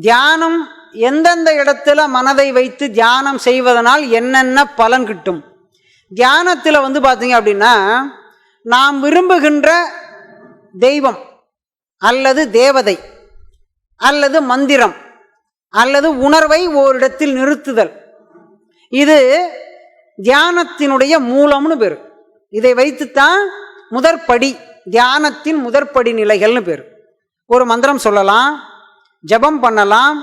தியானம் எந்தெந்த இடத்துல மனதை வைத்து தியானம் செய்வதனால் என்னென்ன பலன் கிட்டும்? தியானத்தில் வந்து பார்த்தீங்க அப்படின்னா நாம் விரும்புகின்ற தெய்வம் அல்லது தேவதை அல்லது மந்திரம் அல்லது உணர்வை ஓரிடத்தில் நிறுத்துதல். இது தியானத்தினுடைய மூலம்னு பேர். இதை வைத்துத்தான் முதற்படி தியானத்தின் முதற்படி நிலைகள்னு பேர். ஒரு மந்திரம் சொல்லலாம். ஜபம் பண்ணலாம்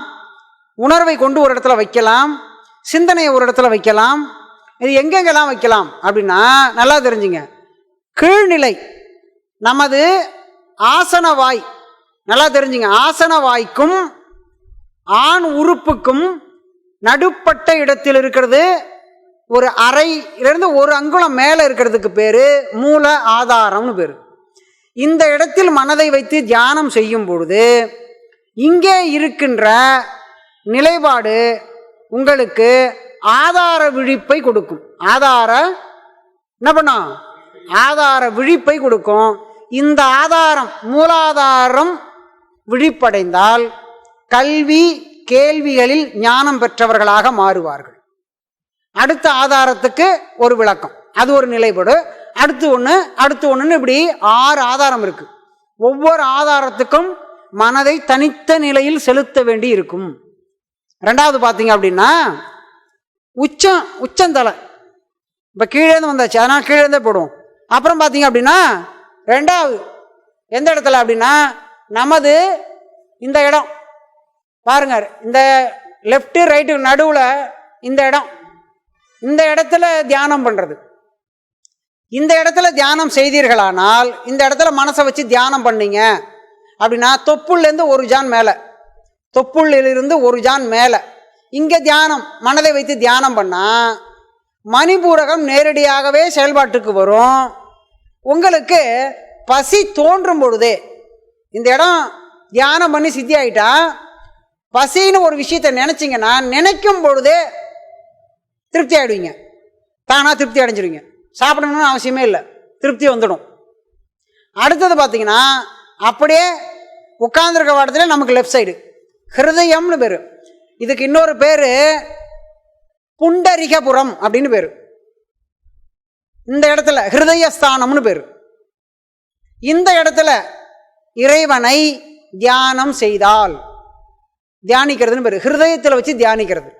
உணர்வை கொண்டு ஒரு இடத்துல வைக்கலாம் சிந்தனையை ஒரு இடத்துல வைக்கலாம். இது எங்கெங்கெல்லாம் வைக்கலாம் அப்படின்னா நல்லா தெரிஞ்சுங்க. கீழ்நிலை நமது ஆசன வாய் நல்லா தெரிஞ்சுங்க. ஆசன வாய்க்கும் ஆண் உறுப்புக்கும் நடுப்பட்ட இடத்தில் இருக்கிறது ஒரு அறையிலிருந்து ஒரு அங்குலம் மேலே இருக்கிறதுக்கு பேர் மூல ஆதாரம்னு பேர். இந்த இடத்தில் மனதை வைத்து தியானம் செய்யும் பொழுது இங்கே இருக்கின்ற நிலைப்பாடு உங்களுக்கு ஆதார விழிப்பை கொடுக்கும். ஆதார என்ன பண்ணும் ஆதார விழிப்பை கொடுக்கும். இந்த ஆதாரம் மூலாதாரம் விழிப்படைந்தால் கல்வி கேள்விகளில் ஞானம் பெற்றவர்களாக மாறுவார்கள். அடுத்த ஆதாரத்துக்கு ஒரு விளக்கம். அது ஒரு நிலைப்பாடு. அடுத்து ஒன்று அடுத்து ஒன்றுன்னு இப்படி ஆறு ஆதாரம் இருக்குது ஒவ்வொரு ஆதாரத்துக்கும் மனதை தனித்த நிலையில் செலுத்த வேண்டி இருக்கும் ரெண்டாவது பார்த்தீங்க அப்படின்னா உச்சம் உச்சந்தலை. இப்போ கீழேருந்து வந்தாச்சு அதனால் கீழேருந்தே போடுவோம். அப்புறம் பார்த்தீங்க அப்படின்னா ரெண்டாவது எந்த இடத்துல அப்படின்னா நமது இந்த இடம். பாருங்க இந்த லெஃப்ட்டு ரைட்டு நடுவில் இந்த இடம். இந்த இடத்துல தியானம் பண்ணுறது இந்த இடத்துல தியானம் செய்தீர்களானால் இந்த இடத்துல மனசை வச்சு தியானம் பண்ணீங்க. அப்படின்னா தொப்புள்லேருந்து ஒரு ஜான் மேலே. தொப்புள்ளிலிருந்து ஒரு ஜான் மேலே. இங்கே தியானம் மனதை வைத்து தியானம் பண்ணால் மணிபூரகம் நேரடியாகவே செயல்பாட்டுக்கு வரும். உங்களுக்கு பசி தோன்றும் பொழுதே இந்த இடம் தியானம் பண்ணி சித்தி ஆகிட்டா பசின்னு ஒரு விஷயத்தை நினச்சிங்கன்னா நினைக்கும் பொழுதே திருப்தி ஆகிடுவீங்க தானாக திருப்தி அடைஞ்சிருவீங்க. சாப்பிடணும்னு அவசியமே இல்லை. திருப்தி வந்துடும். அடுத்தது பார்த்தீங்கன்னா அப்படியே உட்காந்துருக்க வாடத்துல நமக்கு லெஃப்ட் சைடு ஹிருதயம்னு பேர். இதுக்கு இன்னொரு பேர் புண்டரிகபுரம் அப்படின்னு பேர். இந்த இடத்துல ஹிருதயஸ்தானம்னு பேர். இந்த இடத்துல இறைவனை தியானம் செய்தால். தியானிக்கிறதுன்னு பேர். ஹிருதயத்தில் வச்சு தியானிக்கிறது.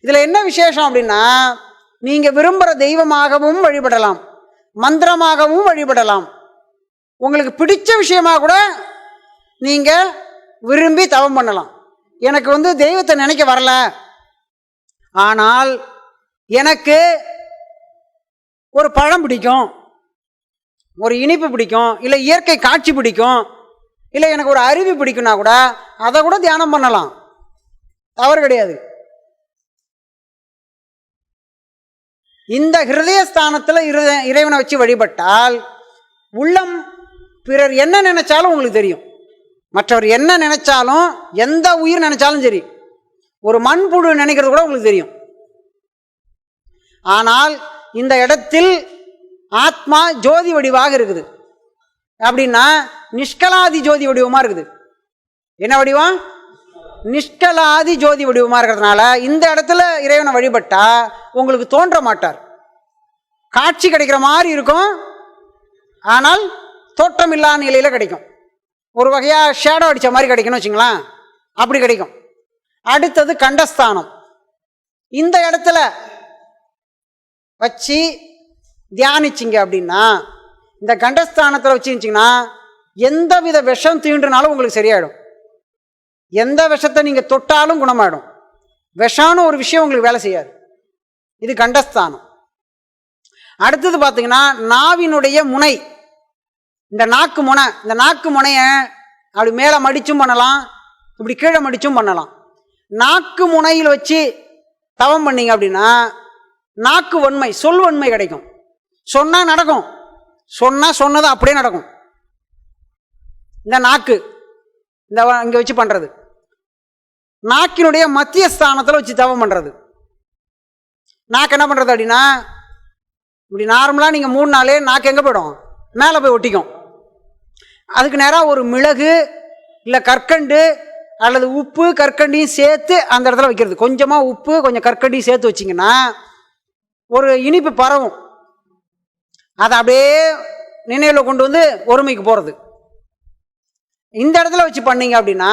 இதில் என்ன விசேஷம் அப்படின்னா நீங்கள் விரும்புகிற தெய்வமாகவும் வழிபடலாம். மந்திரமாகவும் வழிபடலாம். உங்களுக்கு பிடிச்ச விஷயமாக கூட நீங்கள் விரும்பி தவம் பண்ணலாம். எனக்கு வந்து தெய்வத்தை நினைக்க வரல. ஆனால் எனக்கு ஒரு பழம் பிடிக்கும். ஒரு இனிப்பு பிடிக்கும். இல்லை இயற்கை காட்சி பிடிக்கும். இல்லை எனக்கு ஒரு அருவி பிடிக்கும்னா கூட அதை கூட தியானம் பண்ணலாம். தவறு கிடையாது. இந்த ஹிருதயஸ்தானத்தில் இறை இறைவனை வச்சு வழிபட்டால் உள்ளம் பிறர் என்ன நினைச்சாலும் உங்களுக்கு தெரியும். மற்றவர் என்ன நினைச்சாலும் எந்த உயிர் நினைச்சாலும் சரி ஒரு மண்புழு நினைக்கிறது கூட உங்களுக்கு தெரியும். ஆனால் இந்த இடத்தில் ஆத்மா ஜோதி வடிவாக இருக்குது. அப்படின்னா நிஷ்கலாதி ஜோதி வடிவமாக இருக்குது. என்ன வடிவம்? நிஷ்கலாதி ஜோதி வடிவமாக இருக்கிறதுனால இந்த இடத்துல இறைவனை வழிபட்டா உங்களுக்கு தோன்ற மாட்டார். காட்சி கிடைக்கிற மாதிரி இருக்கும். ஆனால் தோற்றமில்லா இல்லாத நிலையில் கிடைக்கும். ஒரு வகையாக ஷேடோ அடித்த மாதிரி கிடைக்கும்னு வச்சுங்களேன் அப்படி கிடைக்கும். அடுத்தது கண்டஸ்தானம். இந்த இடத்துல வச்சு தியானிச்சிங்க அப்படின்னா இந்த கண்டஸ்தானத்தில் வச்சுருந்துச்சிங்கன்னா எந்த வித விஷம் தீண்டுனாலும் உங்களுக்கு சரியாயிடும். எந்த விஷத்தை நீங்கள் தொட்டாலும் குணமாயிடும். விஷம்னு ஒரு விஷயம் உங்களுக்கு வேலை செய்யாது. இது கண்டஸ்தானம். அடுத்தது பார்த்தீங்கன்னா நாவினுடைய முனை. இந்த நாக்கு முனை இந்த நாக்கு முனையை அப்படி மேலே மடிச்சும் பண்ணலாம் இப்படி கீழே மடிச்சும் பண்ணலாம். நாக்கு முனையில் வச்சு தவம் பண்ணீங்க அப்படின்னா நாக்கு வன்மை சொல் வன்மை கிடைக்கும். சொன்னால் நடக்கும். சொன்னால் சொன்னது அப்படியே நடக்கும். இந்த நாக்கு இந்த இங்கே வச்சு பண்ணுறது நாக்கினுடைய மத்திய ஸ்தானத்தில் வச்சு தவம் பண்ணுறது நாக்கு என்ன பண்ணுறது அப்படின்னா இப்படி நார்மலாக நீங்கள் மூணு நாளே நாக்கு எங்கே போயிடும்? மேலே போய் ஒட்டிக்கும். அதுக்கு நேராக ஒரு மிளகு இல்லை கற்கண்டு அல்லது உப்பு கற்கண்டியும் சேர்த்து அந்த இடத்துல வைக்கிறது. கொஞ்சமாக உப்பு கொஞ்சம் கற்கண்டியும் சேர்த்து வச்சிங்கன்னா ஒரு இனிப்பு பரவும். அதை அப்படியே நினைவில் கொண்டு வந்து ஒருமைக்கு போகிறது இந்த இடத்துல வச்சு பண்ணீங்க அப்படின்னா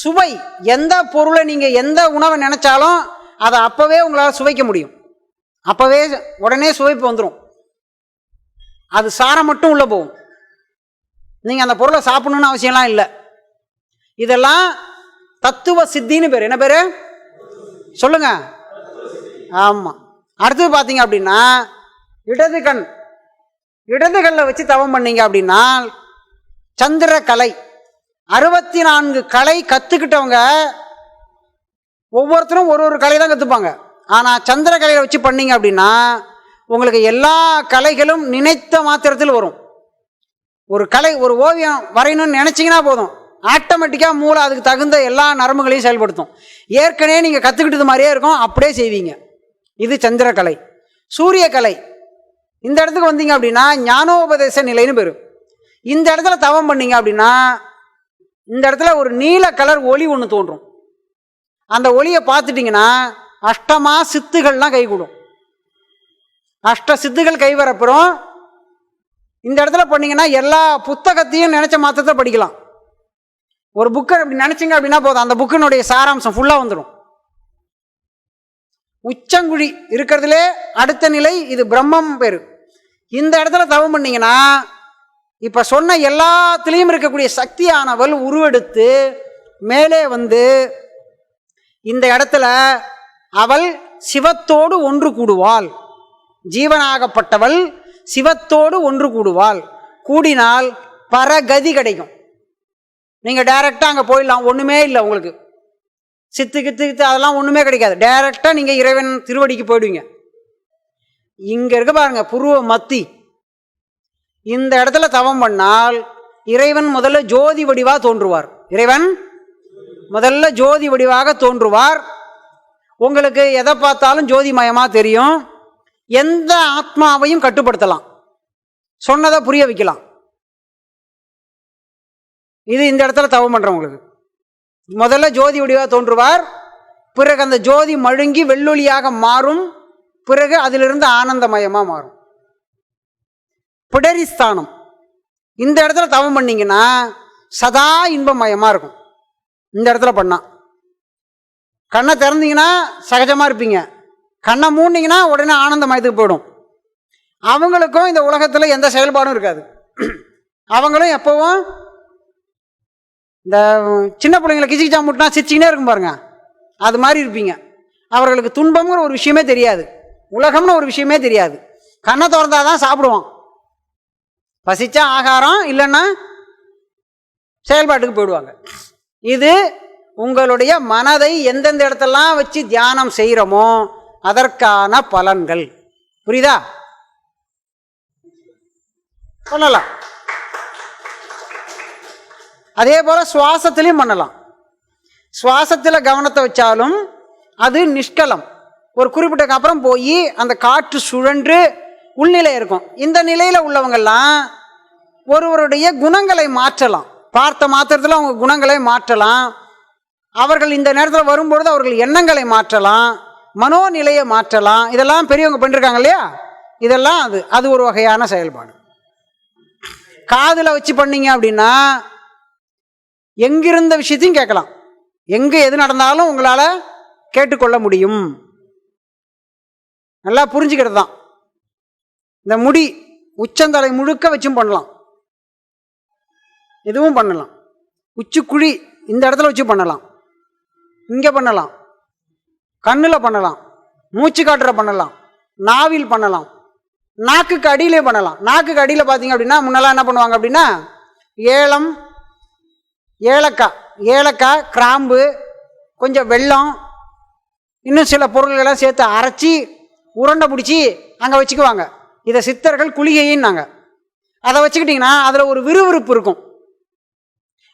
சுவை எந்த பொருளை நீங்கள் எந்த உணவை நினச்சாலும் அதை அப்போவே உங்களால் சுவைக்க முடியும். அப்போவே உடனே சுவைப்பு வந்துடும் அது சாரம் மட்டும் உள்ளே போகும். நீங்கள் அந்த பொருளை சாப்பிடணும்னு அவசியம்லாம் இல்லை. இதெல்லாம் தத்துவ சித்தின்னு பேர். என்ன பேர்? சொல்லுங்க. ஆமாம் அடுத்தது பார்த்தீங்க அப்படின்னா இடது கண். இடது கண்ணில் வச்சு தவம் பண்ணீங்க அப்படின்னா சந்திர கலை அறுபத்தி நான்கு கலை கற்றுக்கிட்டவங்க ஒவ்வொருத்தரும் ஒரு ஒரு கலை தான் கற்றுப்பாங்க ஆனால் சந்திர கலையை வச்சு பண்ணீங்க அப்படின்னா உங்களுக்கு எல்லா கலைகளும் நினைத்த மாத்திரத்தில் வரும். ஒரு கலை ஒரு ஓவியம் வரையணும்னு நினச்சிங்கன்னா போதும். ஆட்டோமேட்டிக்காக மூளை அதுக்கு தகுந்த எல்லா நரம்புகளையும் செயல்படுத்தும். ஏற்கனவே நீங்கள் கற்றுக்கிட்டது மாதிரியே இருக்கும் அப்படியே செய்வீங்க. இது சந்திரக்கலை சூரியக்கலை இந்த இடத்துக்கு வந்தீங்க அப்படின்னா ஞானோபதேச நிலைன்னு பேர். இந்த இடத்துல தவம் பண்ணீங்க அப்படின்னா இந்த இடத்துல ஒரு நீல கலர் ஒளி ஒன்று தோன்றும். அந்த ஒளியை பார்த்துட்டிங்கன்னா அஷ்டமா சித்துகள்லாம் கைகூடும். அஷ்ட சித்துகள் கைவரப்புறம் இந்த இடத்துல பண்ணிங்கன்னா எல்லா புத்தகத்தையும் நினச்ச மாத்திரத்தை படிக்கலாம். ஒரு புக்கை அப்படி நினச்சிங்க அப்படின்னா போதும். அந்த புக்கினுடைய சாராம்சம் ஃபுல்லாக வந்துடும் உச்சங்குழி இருக்கிறதுலே அடுத்த நிலை இது பிரம்மம் பேர். இந்த இடத்துல தவம் பண்ணிங்கன்னா இப்போ சொன்ன எல்லாத்துலேயும் இருக்கக்கூடிய சக்தியானவள் உருவெடுத்து மேலே வந்து இந்த இடத்துல அவள் சிவத்தோடு ஒன்று கூடுவாள். ஜீவனாகப்பட்டவள் சிவத்தோடு ஒன்று கூடுவாள். கூடினால் பரகதி கிடைக்கும். நீங்கள் டைரெக்டாக அங்கே போயிடலாம். ஒன்றுமே இல்லை உங்களுக்கு. சித்து கித்து கித்து அதெல்லாம் ஒன்றுமே கிடைக்காது. டைரெக்டாக நீங்கள் இறைவன் திருவடிக்கு போயிடுவீங்க. இங்கே இருக்க பாருங்க புருவ மத்தி. இந்த இடத்துல தவம் பண்ணால் இறைவன் முதல்ல ஜோதி வடிவாக தோன்றுவார். இறைவன் முதல்ல ஜோதி வடிவாக தோன்றுவார். உங்களுக்கு எதை பார்த்தாலும் ஜோதிமயமாக தெரியும். எந்த ஆத்மாவையும் கட்டுப்படுத்தலாம். சொன்னதை புரிய வைக்கலாம். இது இந்த இடத்துல தவம் பண்ணுறவங்களுக்கு முதல்ல ஜோதி வடிவாக தோன்றுவார். பிறகு அந்த ஜோதி மழுங்கி வெள்ளொலியாக மாறும். பிறகு அதிலிருந்து ஆனந்தமயமாக மாறும். பிடரிஸ்தானம் இந்த இடத்துல தவம் பண்ணீங்கன்னா சதா இன்பமயமாக இருக்கும். இந்த இடத்துல பண்ணால் கண்ணை திறந்தீங்கன்னா சகஜமாக இருப்பீங்க. கண்ணை மூடினீங்கன்னா உடனே ஆனந்தமயத்துக்கு போயிடும். அவங்களுக்கும் இந்த உலகத்தில் எந்த செயல்பாடும் இருக்காது. அவங்களும் எப்போவும் இந்த சின்ன பிள்ளைங்களை கிச்சிக்கிச்சா முட்டினா சிரிச்சிக்கினே இருக்கும் பாருங்க. அது மாதிரி இருப்பீங்க. அவர்களுக்கு துன்பம்ங்கிற ஒரு விஷயமே தெரியாது. உலகம்னு ஒரு விஷயமே தெரியாது. கண்ணை திறந்தாதான் தான் சாப்பிடுவான். பசிச்சா ஆகாரம் இல்லைன்னா செயல்பாட்டுக்கு போயிடுவாங்க. இது உங்களுடைய மனதை எந்தெந்த இடத்தெல்லாம் வச்சு தியானம் செய்கிறோமோ அதற்கான பலன்கள். புரியுதா? பண்ணலாம். அதே போல் சுவாசத்துலேயும் பண்ணலாம். சுவாசத்தில் கவனத்தை வச்சாலும் அது நிஷ்கலம். ஒரு குறிப்பிட்டக்கு அப்புறம் போய் அந்த காற்று சுழன்று உள்நிலை இருக்கும். இந்த நிலையில் உள்ளவங்கள்லாம் ஒருவருடைய குணங்களை மாற்றலாம். பார்த்த மாத்திரத்தில் அவங்க குணங்களை மாற்றலாம். அவர்கள் இந்த நேரத்தில் வரும்பொழுது அவர்கள் எண்ணங்களை மாற்றலாம். மனோநிலையை மாற்றலாம். இதெல்லாம் பெரியவங்க பண்ணிருக்காங்க இல்லையா? இதெல்லாம் அது அது ஒரு வகையான செயல்பாடு. காதில் வச்சு பண்ணீங்க அப்படின்னா எங்கிருந்த விஷயத்தையும் கேட்கலாம். எங்கே எது நடந்தாலும் உங்களால் கேட்டுக்கொள்ள முடியும். நல்லா புரிஞ்சுக்கிறது தான். இந்த முடி உச்சந்தலை முழுக்க வச்சும் பண்ணலாம். இதுவும் பண்ணலாம். உச்சிக்குழி இந்த இடத்துல வச்சு பண்ணலாம். இங்கே பண்ணலாம். கண்ணில் பண்ணலாம் மூச்சு காட்டுற பண்ணலாம் நாவில் பண்ணலாம் நாக்குக்கு அடியிலே பண்ணலாம். நாக்குக்கு அடியில் பார்த்தீங்க அப்படின்னா முன்னெல்லாம் என்ன பண்ணுவாங்க அப்படின்னா ஏலம் ஏலக்காய் ஏலக்காய் கிராம்பு கொஞ்சம் வெல்லம் இன்னும் சில பொருள்கள்லாம் சேர்த்து அரைச்சி உருண்டை பிடிச்சி அங்கே வச்சுக்குவாங்க. இதை சித்தர்கள் குளிகையின்னாங்க. அதை வச்சுக்கிட்டிங்கன்னா அதில் ஒரு விறுவிறுப்பு இருக்கும்.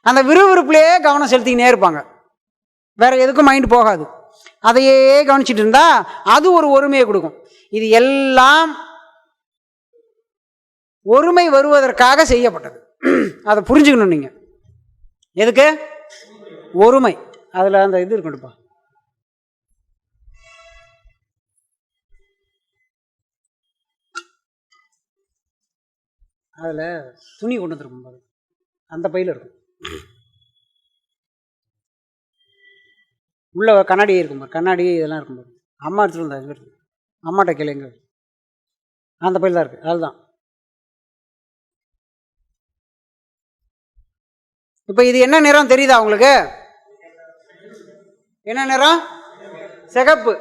அந்த விறுவிறுப்புலேயே கவனம் செலுத்திக்கினே இருப்பாங்க. வேறு எதுக்கும் மைண்டு போகாது. அதையே கவனிச்சிட்டு இருந்தா அது ஒரு ஒருமையை கொடுக்கும். இது எல்லாம் ஒருமை வருவதற்காக செய்யப்பட்டது. அதை புரிஞ்சுக்கணும் நீங்கள் எதுக்கு? ஒருமை. அதில் அந்த இது இருக்கணும்ப்பா அதில் துணி கொண்டு வந்துருக்கும் பாரு. அந்த பையில் இருக்கும். உள்ளே கண்ணாடி இருக்கும் பாரு கண்ணாடி இதெல்லாம் இருக்கும் பாரு. அம்மா எடுத்துகிட்டு வந்தா எங்கே இருக்கு அம்மாட்ட கேளு எங்கே அந்த பயில் தான் இருக்குது அதுதான். இப்போ இது என்ன நிறம் தெரியுதா உங்களுக்கு? என்ன நிறம்? சிகப்பு.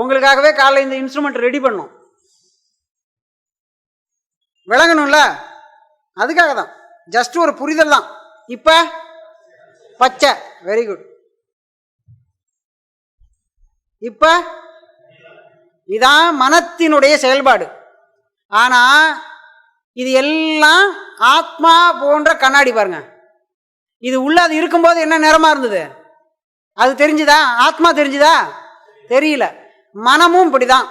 உங்களுக்காகவே காலைல இந்த இன்ஸ்ட்ருமெண்ட் ரெடி பண்ணும். விளங்கணும்ல? அதுக்காக தான் ஜஸ்ட் ஒரு புரிதல் தான். இப்போ பச்சை. வெரி குட் இப்போ இதான் மனத்தினுடைய செயல்பாடு. ஆனால் இது எல்லாம் ஆத்மா போன்ற கண்ணாடி பாருங்க. இது உள்ள அது இருக்கும்போது என்ன நிறமா இருந்தது? அது தெரிஞ்சுதா? ஆத்மா தெரிஞ்சுதா? தெரியல. மனமும் இப்படிதான்.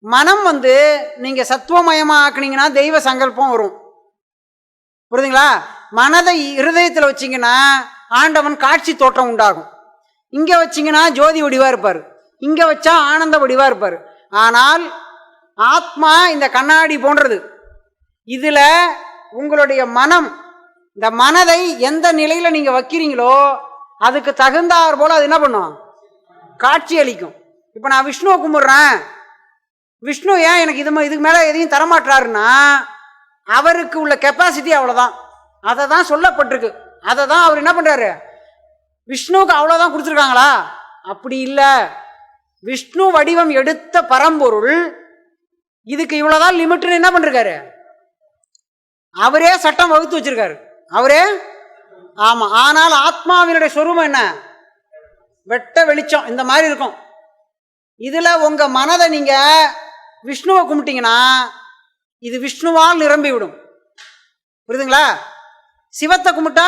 மனம் வந்து நீங்க சத்துவமயமா ஆக்குனீங்கன்னா தெய்வ சங்கல்பம் வரும். புரியுதுங்களா? மனதை இருதயத்தில் வச்சிங்கன்னா ஆண்டவன் காட்சி தோற்றம் உண்டாகும். இங்கே வச்சீங்கன்னா ஜோதி ஒடிவாக இருப்பார். இங்கே வச்சா ஆனந்த வடிவாக இருப்பார். ஆனால் ஆத்மா இந்த கண்ணாடி போன்றது. இதில் உங்களுடைய மனம் இந்த மனதை எந்த நிலையில் நீங்கள் வைக்கிறீங்களோ அதுக்கு தகுந்தார் போல் அது என்ன பண்ணும்? காட்சி அளிக்கும். இப்போ நான் விஷ்ணுவை கும்பிட்றேன். விஷ்ணு ஏன் எனக்கு இது ம- இதுக்கு மேலே எதையும் தரமாட்டுறாருன்னா அவருக்கு உள்ள கெப்பாசிட்டி அவ்வளோதான் அதை தான் சொல்லப்பட்டிருக்கு. அதை தான் அவர் என்ன பண்ணுறாரு விஷ்ணுவுக்கு அவ்வளோதான் கொடுத்துருக்காங்களா? அப்படி இல்லை. விஷ்ணு வடிவம் எடுத்த பரம்பொருள் இதுக்கு இவ்வளோதான் லிமிட்னு என்ன பண்ணிருக்காரு? அவரே சட்டம் வகுத்து வச்சிருக்காரு. அவரே? ஆமாம் ஆனால் ஆத்மாவினுடைய சொரூபம் என்ன? வெட்ட வெளிச்சம் இந்த மாதிரி இருக்கும். இதில் உங்கள் மனதை நீங்கள் விஷ்ணுவை கும்பிட்டீங்கன்னா இது விஷ்ணுவால் நிரம்பி விடும் புரியுதுங்களா? சிவத்தை கும்பிட்டா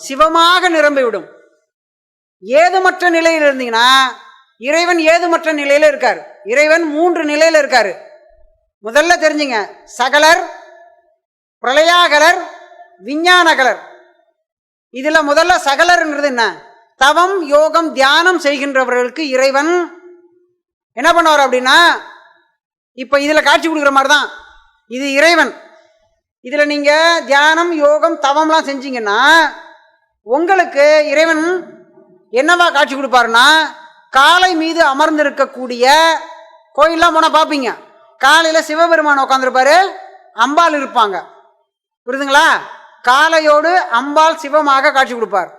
சிவமாக நிரம்பி விடும் ஏதுமற்ற நிலையில் இருந்தீங்கன்னா இறைவன் ஏதுமற்ற நிலையில் இருக்கார். இறைவன் மூன்று நிலையில் இருக்கார். முதல்ல தெரிஞ்சுங்க சகலர் பிரளயாகலர் விஞ்ஞானகலர். இதில் முதல்ல சகலர்ன்றது என்ன? தவம் யோகம் தியானம் செய்கின்றவர்களுக்கு இறைவன் என்ன பண்ணுவார் அப்படின்னா இப்போ இதில் காட்சி கொடுக்குற மாதிரி தான் இது இறைவன். இதில் நீங்கள் தியானம் யோகம் தவம்லாம் செஞ்சீங்கன்னா உங்களுக்கு இறைவன் என்னவா காட்சி கொடுப்பாருன்னா காலை மீது அமர்ந்திருக்கக்கூடிய கோயிலெலாம் போனால் பார்ப்பீங்க காலையில் சிவபெருமான் உட்காந்துருப்பாரு அம்பாள் இருப்பாங்க. புரியுதுங்களா? காலையோடு அம்பாள் சிவமாக காட்சி கொடுப்பார்.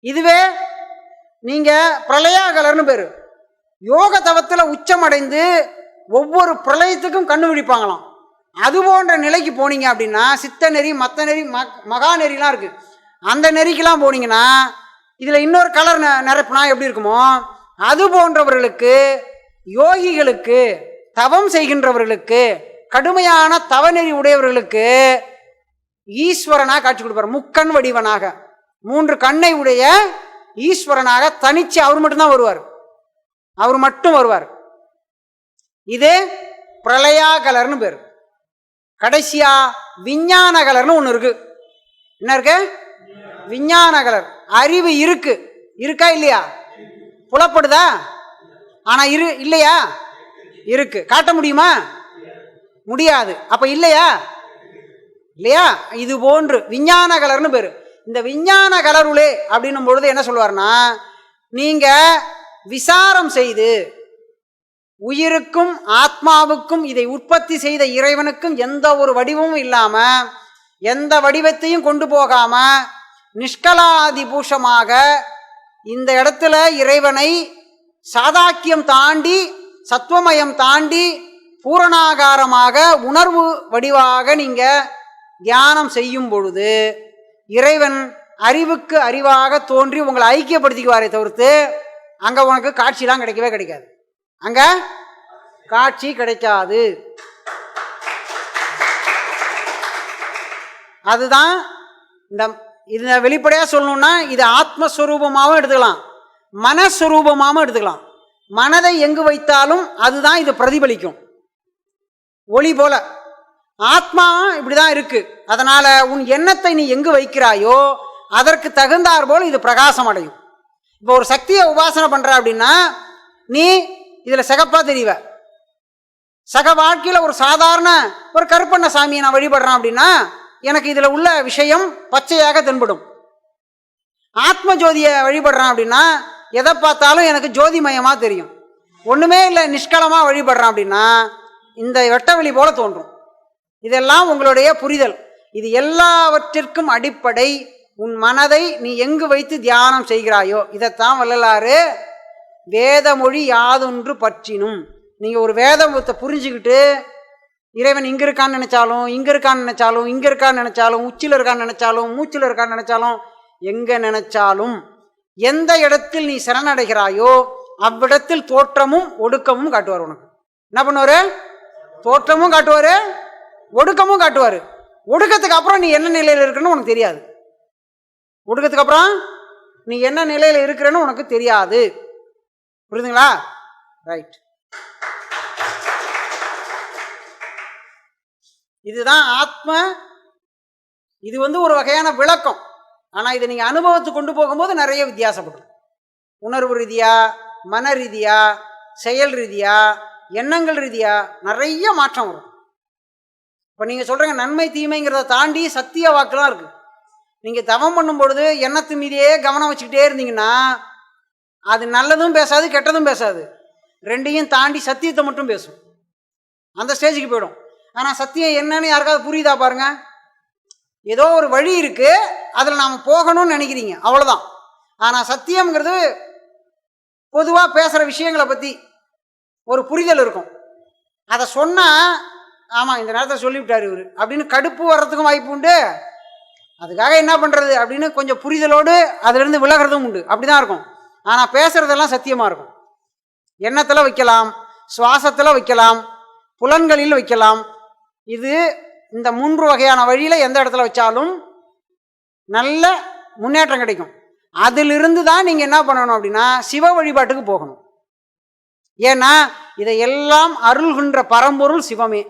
இதுவே நீங்கள் பிரளயாகலர்னு பேர். யோக தவத்தில் உச்சமடைந்து ஒவ்வொரு பிரளயத்துக்கும் கண்ணு விழிப்பாங்களாம். அது போன்ற நிலைக்கு போனீங்க அப்படின்னா சித்த நெறி மத்த நெறி ம- மகா நெறிலாம் இருக்குது அந்த நெறிக்கெல்லாம் போனீங்கன்னா இதில் இன்னொரு கலர் ந நிரப்புனா எப்படி இருக்குமோ? அது போன்றவர்களுக்கு யோகிகளுக்கு தவம் செய்கின்றவர்களுக்கு கடுமையான தவநெறி உடையவர்களுக்கு ஈஸ்வரனாக காட்சி கொடுப்பார். முக்கண் வடிவனாக. மூன்று கண்ணை உடைய ஈஸ்வரனாக தனிச்சு அவர் மட்டும்தான் வருவார். அவர் மட்டும் வருவார். இது பிரளயா கலர்னு பேர். கடைசியா விஞ்ஞான கலர்னு ஒன்று இருக்கு. என்ன இருக்கு? விஞ்ஞான கலர். அறிவு இருக்கு. இருக்கா இல்லையா? புலப்படுதா? ஆனா இரு இல்லையா? இருக்கு. காட்ட முடியுமா? முடியாது. அப்ப இல்லையா? இல்லையா? இது போன்று விஞ்ஞான கலர்னு பேர். இந்த விஞ்ஞான கலருளே அப்படின்னும் பொழுது என்ன சொல்லுவார்னா நீங்க விசாரம் செய்து உயிருக்கும் ஆத்மாவுக்கும் இதை உற்பத்தி செய்த இறைவனுக்கும் எந்த ஒரு வடிவமும் இல்லாம எந்த வடிவத்தையும் கொண்டு போகாம நிஷ்கலாதிபூஷமாக இந்த இடத்துல இறைவனை சாதாக்கியம் தாண்டி சத்துவமயம் தாண்டி பூரணாகாரமாக உணர்வு வடிவாக நீங்கள் தியானம் செய்யும் பொழுது இறைவன் அறிவுக்கு அறிவாக தோன்றி உங்களை ஐக்கியப்படுத்திக்குவாரே தவிர்த்து அங்கே உனக்கு காட்சிலாம் கிடைக்கவே கிடைக்காது. அங்கே காட்சி கிடைக்காது. அதுதான் இந்த இதை வெளிப்படையாக சொல்லணும்னா இது ஆத்மஸ்வரூபமாகவும் எடுத்துக்கலாம். மனஸ்வரூபமாகவும் எடுத்துக்கலாம். மனதை எங்கு வைத்தாலும் அதுதான் இது பிரதிபலிக்கும். ஒளி போல. ஆத்மா இப்படி தான் இருக்குது அதனால் உன் எண்ணத்தை நீ எங்கு வைக்கிறாயோ அதற்கு தகுந்தாற் போல் இது பிரகாசம் அடையும். இப்போ ஒரு சக்தியை உபாசனை பண்ணுற அப்படின்னா நீ இதில் சிகப்பா தெரிவ. சக வாழ்க்கையில் ஒரு சாதாரண ஒரு கருப்பண்ண சாமியை நான் வழிபடுறேன் அப்படின்னா எனக்கு இதில் உள்ள விஷயம் பச்சையாக தென்படும். ஆத்ம ஜோதியை வழிபடுறேன் அப்படின்னா எதை பார்த்தாலும் எனக்கு ஜோதிமயமாக தெரியும். ஒன்றுமே இல்லை நிஷ்கலமாக வழிபடுறான் அப்படின்னா இந்த வெட்டவெளி போல தோன்றும். இதெல்லாம் உங்களுடைய புரிதல். இது எல்லாவற்றிற்கும் அடிப்படை. உன் மனதை நீ எங்கு வைத்து தியானம் செய்கிறாயோ இதைத்தான் வள்ளலாறு வேதமொழி யாதொன்று பற்றினும். நீங்கள் ஒரு வேதத்தை புரிஞ்சுக்கிட்டு இறைவன் இங்கே இருக்கான்னு நினச்சாலும் இங்கே இருக்கான்னு நினச்சாலும் இங்கே இருக்கான்னு நினச்சாலும் உச்சியில் இருக்கான்னு நினச்சாலும் மூச்சில் இருக்கான்னு நினச்சாலும் எங்கே நினச்சாலும் எந்த இடத்தில் நீ சரணடைகிறாயோ அவ்விடத்தில் தோற்றமும் ஒடுக்கமும் காட்டுவார் உனக்கு. என்ன பண்ணுவார்? தோற்றமும் காட்டுவார் ஒடுக்கமும் காட்டுவார். ஒடுக்கத்துக்கு அப்புறம் நீ என்ன நிலையில் இருக்குன்னு உனக்கு தெரியாது. ஒடுக்கத்துக்கு அப்புறம் நீ என்ன நிலையில் இருக்கிறன்னு உனக்கு தெரியாது. புரியுதுங்களா? ரைட் இதுதான் ஆத்ம. இது வந்து ஒரு வகையான விளக்கம். ஆனால் இதை நீங்கள் அனுபவத்துக்கு கொண்டு போகும்போது நிறைய வித்தியாசப்படும். உணர்வு ரீதியாக மன ரீதியாக செயல் ரீதியாக எண்ணங்கள் ரீதியாக நிறைய மாற்றம் வரும். இப்போ நீங்கள் சொல்கிறீங்க நன்மை தீமைங்கிறத தாண்டி சத்திய வாக்குலாம் இருக்குது நீங்கள் தவம் பண்ணும் பொழுது எண்ணத்து மீதியே கவனம் வச்சுக்கிட்டே இருந்தீங்கன்னா அது நல்லதும் பேசாது கெட்டதும் பேசாது. ரெண்டையும் தாண்டி சத்தியத்தை மட்டும் பேசும். அந்த ஸ்டேஜுக்கு போயிடும். ஆனால் சத்தியம் என்னன்னு யாருக்காவது புரியுதா பாருங்க? ஏதோ ஒரு வழி இருக்கு அதில் நாம் போகணும்னு நினைக்கிறீங்க அவ்வளோதான் ஆனால் சத்தியம்ங்கிறது பொதுவாக பேசுகிற விஷயங்களை பற்றி ஒரு புரிதல் இருக்கும். அதை சொன்னால் ஆமாம் இந்த நேரத்தில் சொல்லிவிட்டார் இவர் அப்படின்னு கடுப்பு வர்றதுக்கும் வாய்ப்பு உண்டு. அதுக்காக என்ன பண்ணுறது அப்படின்னு கொஞ்சம் புரிதலோடு அதுலேருந்து விலகிறதும் உண்டு. அப்படி தான் இருக்கும். ஆனால் பேசுகிறதெல்லாம் சத்தியமாக இருக்கும். எண்ணத்தில் வைக்கலாம் சுவாசத்தில் வைக்கலாம் புலன்களில் வைக்கலாம் இது இந்த மூன்று வகையான வழியில் எந்த இடத்துல வச்சாலும் நல்ல முன்னேற்றம் கிடைக்கும். அதிலிருந்து தான் நீங்கள் என்ன பண்ணணும் அப்படின்னா சிவ வழிபாட்டுக்கு போகணும். ஏன்னா இதை எல்லாம் அருள்கின்ற பரம்பொருள் சிவமே.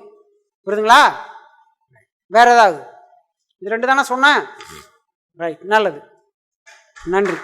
புரியுதுங்களா? வேற ஏதாவது? இது ரெண்டு தானே சொன்னேன்? ரைட் நல்லது. நன்றி.